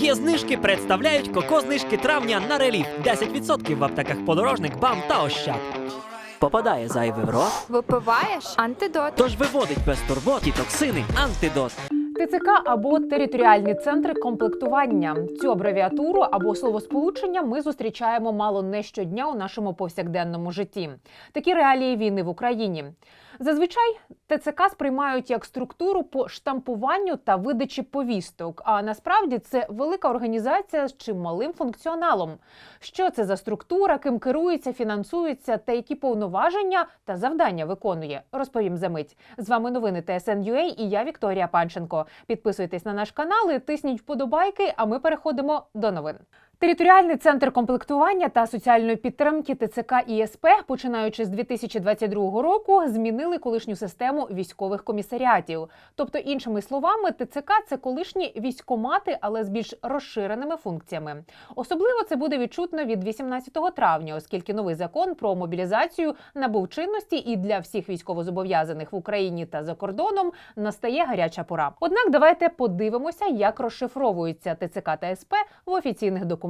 Є знижки представляють коко знижки травня на реліф. 10% в аптеках подорожник, бам та ощад. Попадає зайвий в рот, Випиваєш антидот. тож виводить без турбот і токсини антидот. ТЦК або територіальні центри комплектування. Цю абревіатуру або словосполучення ми зустрічаємо мало не щодня у нашому повсякденному житті. Такі реалії війни в Україні. Зазвичай ТЦК сприймають як структуру по штампуванню та видачі повісток. А насправді це велика організація з чималим функціоналом. Що це за структура, ким керується, фінансується та які повноваження та завдання виконує, розповім за мить. З вами новини ТСН.UA і я Вікторія Панченко. Підписуйтесь на наш канал і тисніть вподобайки. А ми переходимо до новин. Територіальний центр комплектування та соціальної підтримки ТЦК і СП, починаючи з 2022 року, змінили колишню систему військових комісаріатів. Тобто, іншими словами, ТЦК це колишні військомати, але з більш розширеними функціями. Особливо це буде відчутно від 18 травня, оскільки новий закон про мобілізацію набув чинності і для всіх військовозобов'язаних в Україні та за кордоном настає гаряча пора. Однак давайте подивимося, як розшифровується ТЦК та СП в офіційних документах.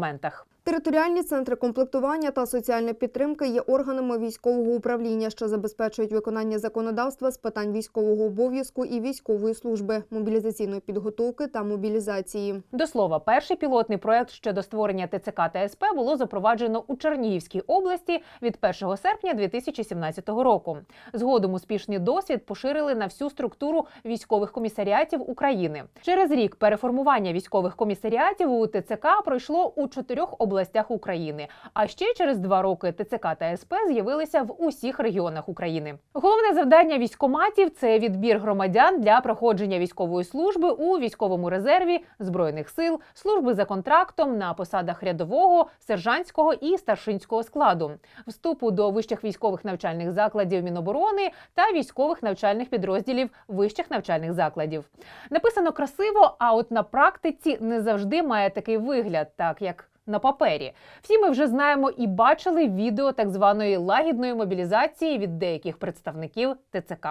Територіальні центри комплектування та соціальної підтримки є органами військового управління, що забезпечують виконання законодавства з питань військового обов'язку і військової служби, мобілізаційної підготовки та мобілізації. До слова, перший пілотний проект щодо створення ТЦК та СП було запроваджено у Чернігівській області від 1 серпня 2017 року. Згодом успішний досвід поширили на всю структуру військових комісаріатів України. Через рік переформування військових комісаріатів у ТЦК пройшло у чотирьох областях України. А ще через два роки ТЦК та СП з'явилися в усіх регіонах України. Головне завдання військоматів це відбір громадян для проходження військової служби у військовому резерві збройних сил, служби за контрактом на посадах рядового, сержантського і старшинського складу, вступу до вищих військових навчальних закладів Міноборони та військових навчальних підрозділів вищих навчальних закладів. Написано красиво, а от на практиці не завжди має такий вигляд, так як на папері. Всі ми вже знаємо і бачили відео так званої лагідної мобілізації від деяких представників ТЦК.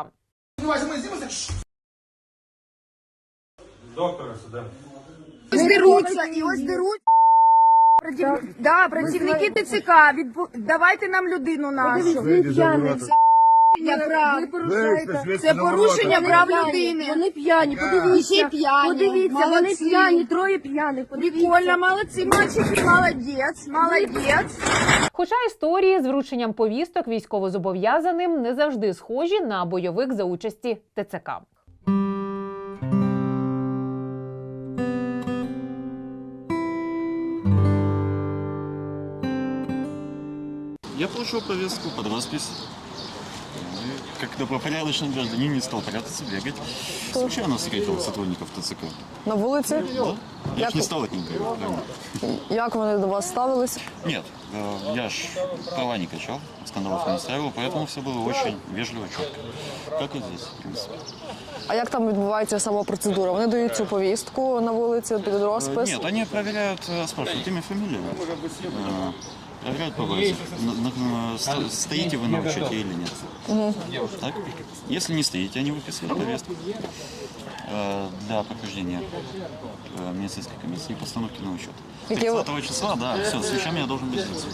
Доктора сюди. Ось деруться, і ось деруть. Праці- Да, працівники ТЦК, відбу- давайте нам людину нашу. Це прав. Це порушення прав людини. Вони п'яні, подивіться. п'яні. Подивіться, вони Молодці. п'яні, троє п'яних. Подивіться. Прикольно, молодці, мальчики, молодець, молодець. Хоча історії з врученням повісток військовозобов'язаним не завжди схожі на бойовик за участі ТЦК. Я получил повестку под роспись И, Как добропорядочный гражданин не стал прятаться, бегать. Случайно встретил сотрудников ТЦК. На вулиці? Да? Я Як- ж не стал от них говорить, правильно? Як вони до вас ставились? Нет, э, я ж права не качал, скандалов не ставил, поэтому все было очень вежливо, четко. Как и здесь, в принципе. А як там відбувається сама процедура? Вони дають цю повістку на вулиці під Э, розпис? Нет, они проверяют, э, спрашивают имя, фамилию. Э, Проверяют по базе. На- на- на- сто- Стоите вы на учете или нет. Так? Если не стоите, они выписывают повестку э, для прохождения э, медицинской комиссии и постановки на учет. Какие вы- 30 числа, да, все, с вещами я должен быть здесь.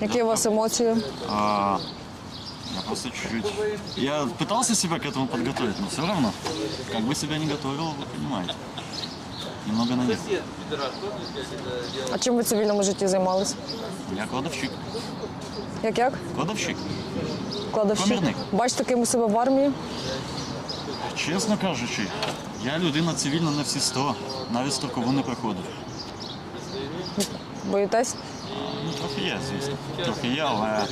Які у вас емоції? А, я просто чуть-чуть... Я пытался себя к этому подготовить, но все равно, как бы себя не готовил, вы понимаете. Немного на них. А чим ви в цивільному житті займалися? Я кладовщик. Як як? Кладовщик. Кладовщик? Комірник. Бачите ким у себе в армії? Чесно кажучи, я людина цивільна на всі сто, навіть строкову не проходив. Боїтесь? Є, звісно. Трохи є, але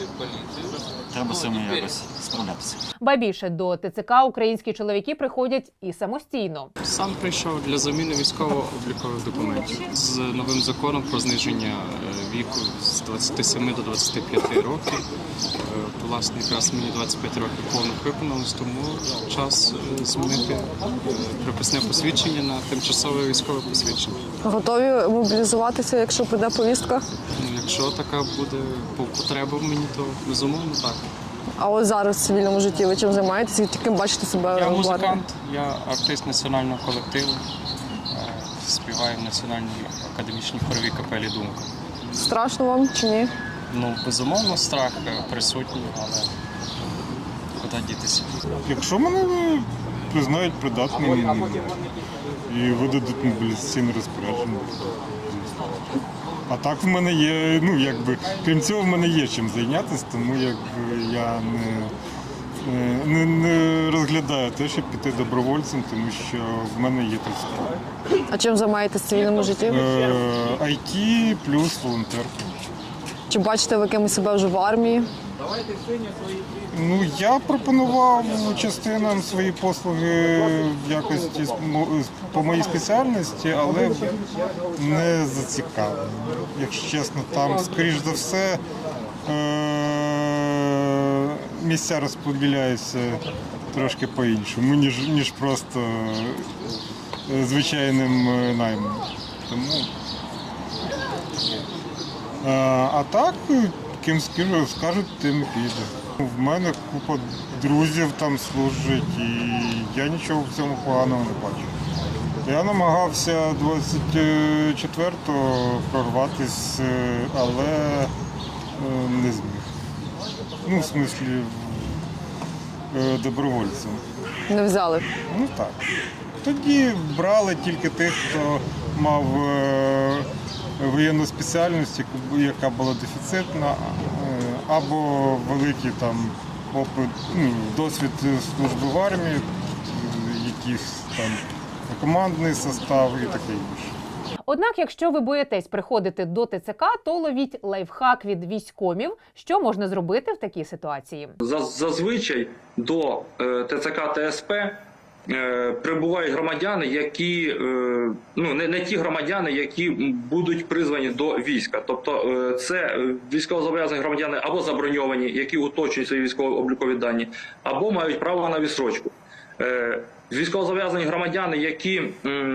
треба з цим якось справлятися. Ба більше до ТЦК українські чоловіки приходять і самостійно. Сам прийшов для заміни військово-облікових документів з новим законом про зниження е, віку з 27 до 25 років. Е, Власне, якраз мені 25 років повних виконалось, тому час е, змінити приписне посвідчення на тимчасове військове посвідчення. Готові мобілізуватися, якщо прийде повістка? Ну, якщо така буде по- потреба мені, то безумовно так. А от зараз в цивільному житті ви чим займаєтесь? І бачите себе Я музикант, я артист національного колективу, е, співаю. співаю в Національній академічній хоровій капелі Думка. Страшно вам чи ні? Ну, безумовно, страх е, присутній, але куди дітися? Якщо мене признають придатним і видадуть мобілізаційне розпорядження. А так в мене є, ну якби, крім цього, в мене є чим зайнятися, тому якби я не, е, не, не розглядаю те, щоб піти добровольцем, тому що в мене є тут справа. А чим займаєтесь в цивільному житті? Е, IT плюс волонтерка. Чи бачите ви кимось себе вже в армії? Ну, я пропонував частинам свої послуги в якості по моїй спеціальності, але не зацікавлено. Якщо чесно, там, скоріш за все, е- місця розподіляються трошки по-іншому, ніж, ніж просто звичайним е, наймом. Тому Е, А так, ким скажуть, тим піде. В мене купа друзів там служить, і я нічого в цьому поганого не бачу. Я намагався 24-го прорватися, але е, не зміг. Ну, в смислі, е, добровольцем. Не взяли. Ну так. Тоді брали тільки тих, хто мав е, воєнну спеціальність, яка була дефіцитна, е, або великий там опит, ну, досвід служби в армії, якийсь там командний состав і таке інше. Однак, якщо ви боїтесь приходити до ТЦК, то ловіть лайфхак від військомів, що можна зробити в такій ситуації. Заз- Зазвичай до е, ТЦК ТСП прибувають громадяни, які е, ну не, не ті громадяни, які будуть призвані до війська. Тобто е, це е, військовозобов'язані громадяни або заброньовані, які уточнюють свої військово-облікові дані, або мають право на відсрочку. Е, Військовозобов'язані громадяни, які,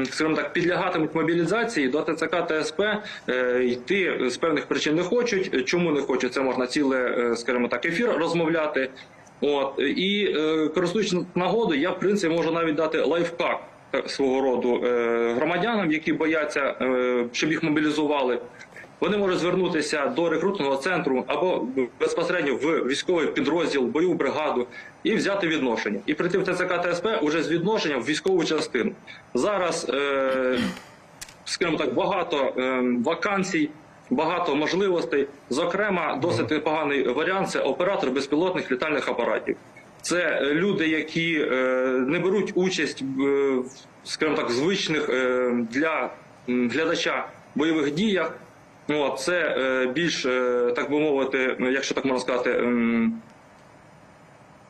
скажімо так, підлягатимуть мобілізації до ТЦК ТСП, е, йти з певних причин не хочуть. Чому не хочуть? Це можна ціле, е, скажімо так, ефір розмовляти. От і е, користуючись нагодою, я в принципі можу навіть дати лайфхак свого роду е, громадянам, які бояться, е, щоб їх мобілізували. Вони можуть звернутися до рекрутного центру або безпосередньо в військовий підрозділ, бойову бригаду і взяти відношення. І прийти в ТЦК ТСП уже з відношенням в військову частину. Зараз, е, скажімо так, багато е, вакансій, багато можливостей. Зокрема, досить непоганий варіант це оператор безпілотних літальних апаратів. Це е, люди, які е, не беруть участь, е, в, скажімо так, звичних е, для глядача бойових діях. Це більш, так би мовити, якщо так можна сказати,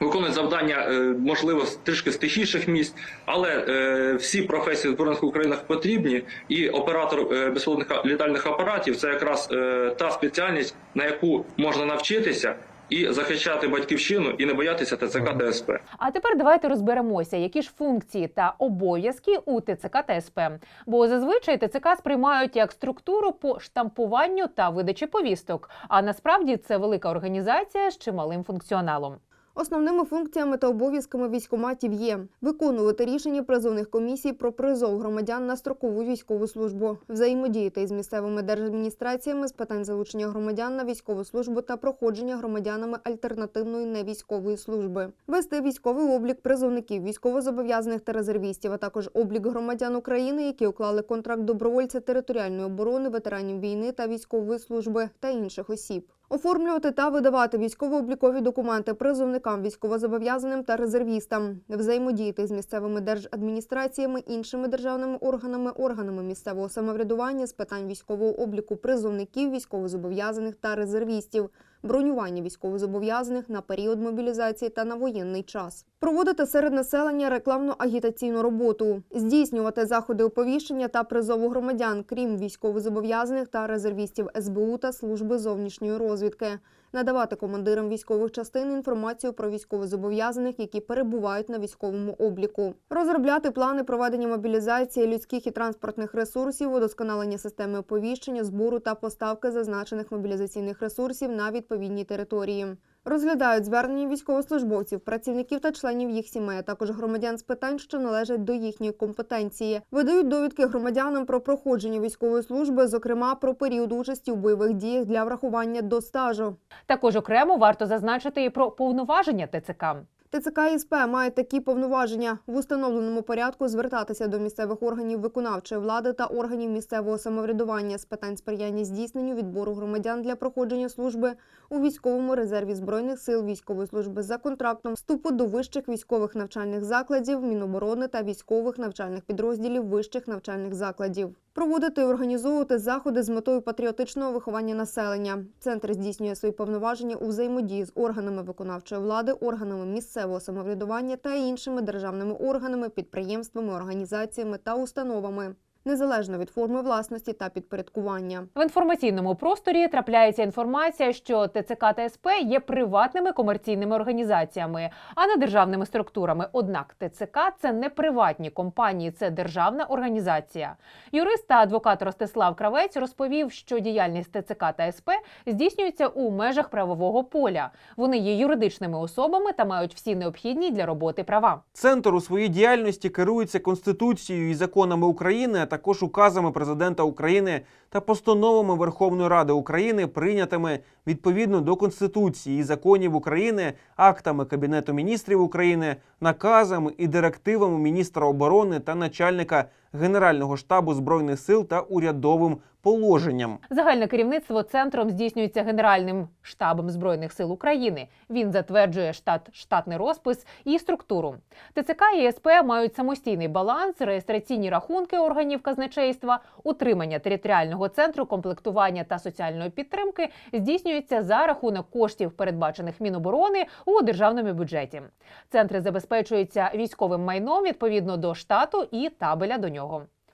виконують завдання, е, можливо, трішки з тихіших місць, але е, всі професії в Збройних Українах потрібні, і оператор е, безпілотних літальних апаратів це якраз е, та спеціальність, на яку можна навчитися і захищати батьківщину, і не боятися ТЦК ТСП. А тепер давайте розберемося, які ж функції та обов'язки у ТЦК та СП. Бо зазвичай ТЦК сприймають як структуру по штампуванню та видачі повісток. А насправді це велика організація з чималим функціоналом. Основними функціями та обов'язками військоматів є виконувати рішення призовних комісій про призов громадян на строкову військову службу, взаємодіяти із місцевими держадміністраціями з питань залучення громадян на військову службу та проходження громадянами альтернативної невійськової служби, вести військовий облік призовників, військовозобов'язаних та резервістів, а також облік громадян України, які уклали контракт добровольця територіальної оборони, ветеранів війни та військової служби та інших осіб. Оформлювати та видавати військово-облікові документи призовникам, військовозобов'язаним та резервістам, взаємодіяти з місцевими держадміністраціями, іншими державними органами, органами місцевого самоврядування з питань військового обліку призовників, військовозобов'язаних та резервістів, бронювання військовозобов'язаних на період мобілізації та на воєнний час, проводити серед населення рекламно-агітаційну роботу, здійснювати заходи оповіщення та призову громадян, крім військовозобов'язаних та резервістів СБУ та служби зовнішньої розвідки, надавати командирам військових частин інформацію про військовозобов'язаних, які перебувають на військовому обліку, розробляти плани проведення мобілізації людських і транспортних ресурсів, удосконалення системи оповіщення, збору та поставки зазначених мобілізаційних ресурсів на відповідній території. Розглядають звернення військовослужбовців, працівників та членів їх сімей, а також громадян з питань, що належать до їхньої компетенції. Видають довідки громадянам про проходження військової служби, зокрема про період участі у бойових діях для врахування до стажу. Також окремо варто зазначити і про повноваження ТЦК. ТЦК і СП мають такі повноваження в установленому порядку звертатися до місцевих органів виконавчої влади та органів місцевого самоврядування з питань сприяння здійсненню відбору громадян для проходження служби у військовому резерві збройних сил військової служби за контрактом, вступу до вищих військових навчальних закладів, міноборони та військових навчальних підрозділів вищих навчальних закладів. Проводити і організовувати заходи з метою патріотичного виховання населення. Центр здійснює свої повноваження у взаємодії з органами виконавчої влади, органами місцевого самоврядування та іншими державними органами, підприємствами, організаціями та установами. Незалежно від форми власності та підпорядкування. В інформаційному просторі трапляється інформація, що ТЦК та СП є приватними комерційними організаціями, а не державними структурами. Однак ТЦК це не приватні компанії, це державна організація. Юрист та адвокат Ростислав Кравець розповів, що діяльність ТЦК та СП здійснюється у межах правового поля. Вони є юридичними особами та мають всі необхідні для роботи права. Центр у своїй діяльності керується Конституцією і законами України, також указами президента України та постановами Верховної Ради України, прийнятими відповідно до Конституції і законів України, актами Кабінету міністрів України, наказами і директивами міністра оборони та начальника Генерального штабу збройних сил та урядовим положенням. Загальне керівництво центром здійснюється Генеральним штабом збройних сил України. Він затверджує штат, штатний розпис і структуру. ТЦК і СП мають самостійний баланс, реєстраційні рахунки органів казначейства, утримання територіального центру комплектування та соціальної підтримки здійснюється за рахунок коштів, передбачених Міноборони у державному бюджеті. Центри забезпечуються військовим майном відповідно до штату і табеля до нього.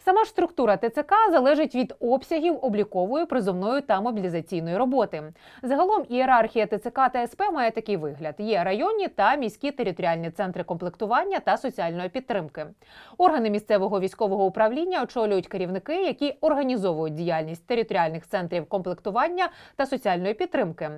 Сама ж структура ТЦК залежить від обсягів облікової, призовної та мобілізаційної роботи. Загалом ієрархія ТЦК та СП має такий вигляд: є районні та міські територіальні центри комплектування та соціальної підтримки. Органи місцевого військового управління очолюють керівники, які організовують діяльність територіальних центрів комплектування та соціальної підтримки.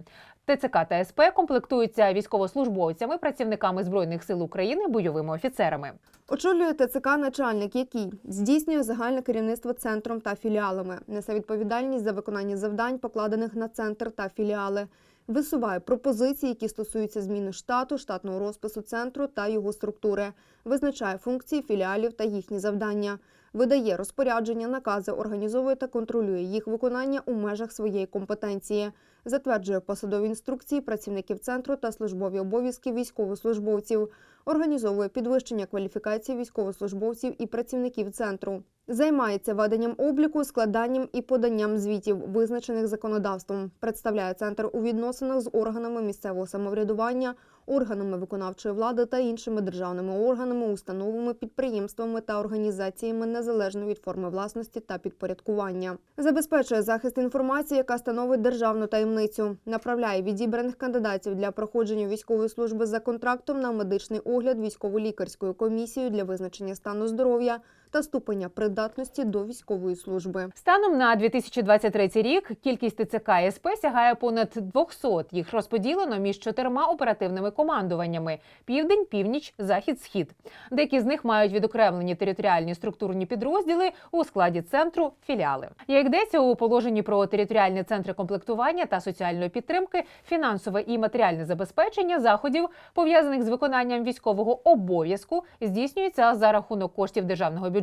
ТЦК та СП комплектуються військовослужбовцями, працівниками збройних сил України, бойовими офіцерами. Очолює ТЦК начальник, який здійснює загальне керівництво центром та філіалами, несе відповідальність за виконання завдань, покладених на центр та філіали, висуває пропозиції, які стосуються зміни штату, штатного розпису центру та його структури, визначає функції філіалів та їхні завдання, видає розпорядження, накази, організовує та контролює їх виконання у межах своєї компетенції, затверджує посадові інструкції працівників центру та службові обов'язки військовослужбовців, організовує підвищення кваліфікації військовослужбовців і працівників центру. Займається веденням обліку, складанням і поданням звітів, визначених законодавством. Представляє центр у відносинах з органами місцевого самоврядування, органами виконавчої влади та іншими державними органами, установами, підприємствами та організаціями незалежно від форми власності та підпорядкування. Забезпечує захист інформації, яка становить державну таємницю. Направляє відібраних кандидатів для проходження військової служби за контрактом на медичний огляд військово-лікарською комісією для визначення стану здоров'я та ступеня придатності до військової служби. Станом на 2023 рік кількість ТЦК СП сягає понад 200. Їх розподілено між чотирма оперативними командуваннями: південь, північ, захід, схід. Деякі з них мають відокремлені територіальні структурні підрозділи у складі центру філіали. Як йдеться у положенні про територіальні центри комплектування та соціальної підтримки, фінансове і матеріальне забезпечення заходів, пов'язаних з виконанням військового обов'язку, здійснюється за рахунок коштів державного бюджету,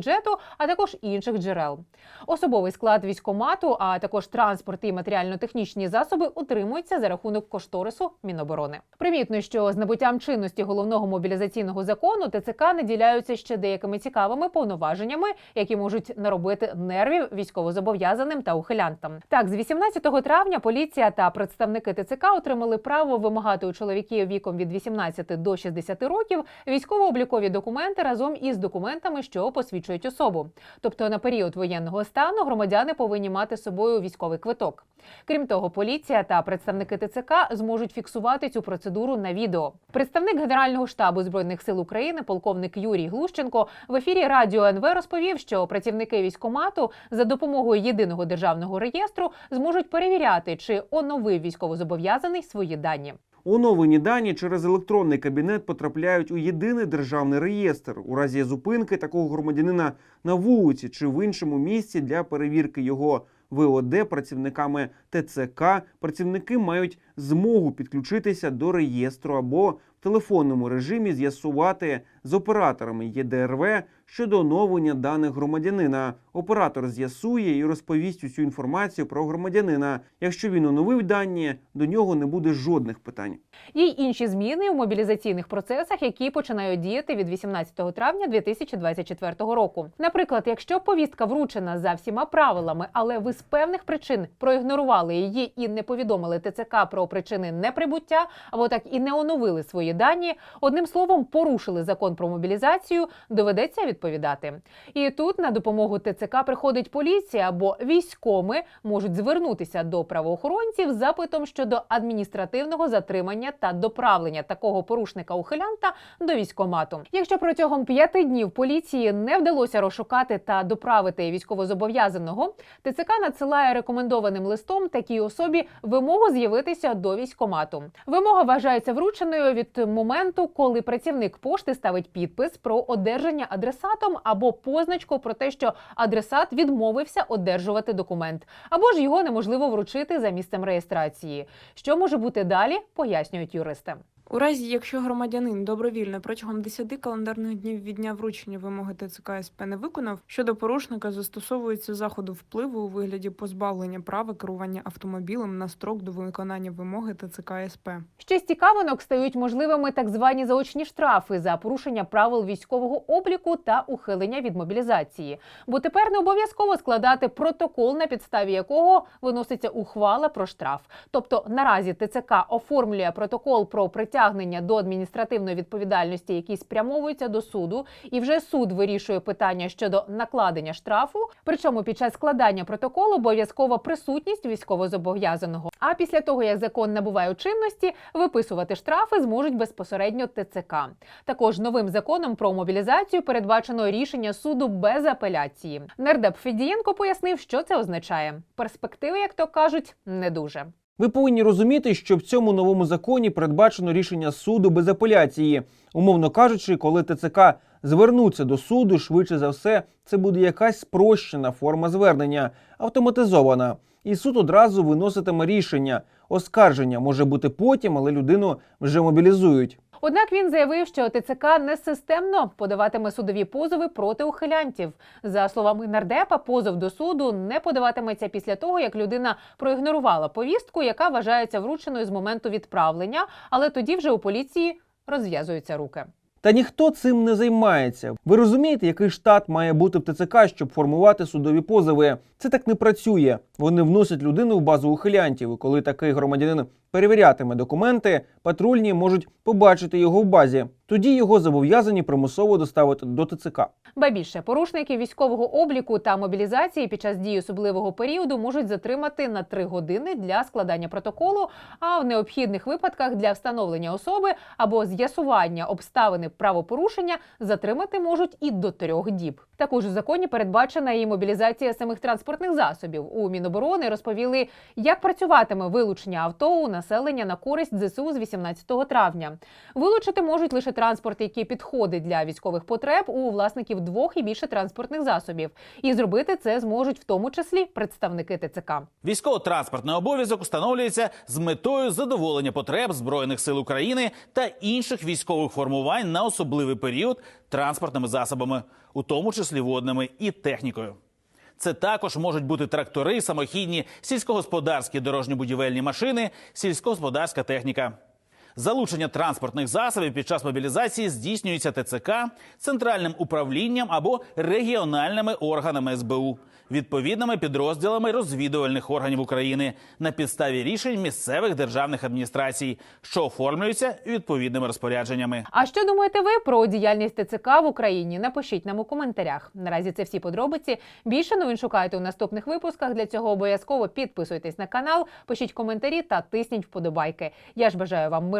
а також інших джерел. Особовий склад військомату, а також транспорт і матеріально-технічні засоби утримуються за рахунок кошторису Міноборони. Примітно, що з набуттям чинності головного мобілізаційного закону ТЦК наділяються ще деякими цікавими повноваженнями, які можуть наробити нервів військовозобов'язаним та ухилянтам. Так, з 18 травня поліція та представники ТЦК отримали право вимагати у чоловіків віком від 18 до 60 років військово-облікові документи разом із документами, що посвідчують особу. Тобто на період воєнного стану громадяни повинні мати з собою військовий квиток. Крім того, поліція та представники ТЦК зможуть фіксувати цю процедуру на відео. Представник Генерального штабу збройних сил України, полковник Юрій Глущенко, в ефірі Радіо НВ розповів, що працівники військомату за допомогою єдиного державного реєстру зможуть перевіряти, чи оновив військовозобов'язаний свої дані. Оновлені дані через електронний кабінет потрапляють у єдиний державний реєстр у разі зупинки такого громадянина на вулиці чи в іншому місці для перевірки його ВОД працівниками ТЦК. Працівники мають змогу підключитися до реєстру або в телефонному режимі з'ясувати з операторами ЄДРВ щодо оновлення даних громадянина. Оператор з'ясує і розповість усю інформацію про громадянина. Якщо він оновив дані, до нього не буде жодних питань. Й інші зміни у мобілізаційних процесах, які починають діяти від 18 травня 2024 року. Наприклад, якщо повістка вручена за всіма правилами, але ви з певних причин проігнорували її і не повідомили ТЦК про причини неприбуття, або так і не оновили свої дані, одним словом, порушили закон про мобілізацію, доведеться відповідати. І тут на допомогу ТЦК приходить поліція або військоми можуть звернутися до правоохоронців з запитом щодо адміністративного затримання та доправлення такого порушника ухилянта до військомату. Якщо протягом п'яти днів поліції не вдалося розшукати та доправити військовозобов'язаного, ТЦК надсилає рекомендованим листом такій особі вимогу з'явитися до військомату. Вимога вважається врученою від моменту, коли працівник пошти ставить підпис про одержання адресатом або позначку про те, що адресат відмовився одержувати документ, або ж його неможливо вручити за місцем реєстрації. Що може бути далі, пояснюють юристи. У разі, якщо громадянин добровільно протягом 10 календарних днів від дня вручення вимоги ТЦК СП не виконав, щодо порушника застосовується заходу впливу у вигляді позбавлення права керування автомобілем на строк до виконання вимоги ТЦК СП. Ще з цікавинок стають можливими так звані заочні штрафи за порушення правил військового обліку та ухилення від мобілізації. Бо тепер не обов'язково складати протокол, на підставі якого виноситься ухвала про штраф. Тобто наразі ТЦК оформлює протокол про притягнення до адміністративної відповідальності, який спрямовується до суду, і вже суд вирішує питання щодо накладення штрафу. Причому під час складання протоколу обов'язкова присутність військовозобов'язаного. А після того, як закон набуває чинності, виписувати штрафи зможуть безпосередньо ТЦК. Також новим законом про мобілізацію передбачено рішення суду без апеляції. Нардеп Федієнко пояснив, що це означає. Перспективи, як то кажуть, не дуже. Ви повинні розуміти, що в цьому новому законі передбачено рішення суду без апеляції. Умовно кажучи, коли ТЦК звернуться до суду, швидше за все, це буде якась спрощена форма звернення, автоматизована. І суд одразу виноситиме рішення. Оскарження може бути потім, але людину вже мобілізують. Однак він заявив, що ТЦК не системно подаватиме судові позови проти ухилянтів. За словами нардепа, позов до суду не подаватиметься після того, як людина проігнорувала повістку, яка вважається врученою з моменту відправлення, але тоді вже у поліції розв'язуються руки. Та ніхто цим не займається. Ви розумієте, який штат має бути в ТЦК, щоб формувати судові позови? Це так не працює. Вони вносять людину в базу ухилянтів. І коли такий громадянин перевірятиме документи, патрульні можуть побачити його в базі. Тоді його зобов'язані примусово доставити до ТЦК. Ба більше порушники військового обліку та мобілізації під час дії особливого періоду можуть затримати на 3 години для складання протоколу, а в необхідних випадках для встановлення особи або з'ясування обставини правопорушення затримати можуть і до трьох діб. Також у законі передбачена і мобілізація самих транспортних засобів. У Міноборони розповіли, як працюватиме вилучення авто у населення на користь ЗСУ з 18 травня. Вилучити можуть лише транспорт, який підходить для військових потреб у власників двох і більше транспортних засобів. І зробити це зможуть в тому числі представники ТЦК. Військово-транспортний обов'язок встановлюється з метою задоволення потреб збройних сил України та інших військових формувань на особливий період транспортними засобами, у тому числі водними і технікою. Це також можуть бути трактори, самохідні, сільськогосподарські дорожньо-будівельні машини, сільськогосподарська техніка. Залучення транспортних засобів під час мобілізації здійснюється ТЦК, центральним управлінням або регіональними органами СБУ, відповідними підрозділами розвідувальних органів України на підставі рішень місцевих державних адміністрацій, що оформлюються відповідними розпорядженнями. А що думаєте ви про діяльність ТЦК в Україні? Напишіть нам у коментарях. Наразі це всі подробиці. Більше новин шукайте у наступних випусках. Для цього обов'язково підписуйтесь на канал, пишіть коментарі та тисніть вподобайки. Я ж бажаю вам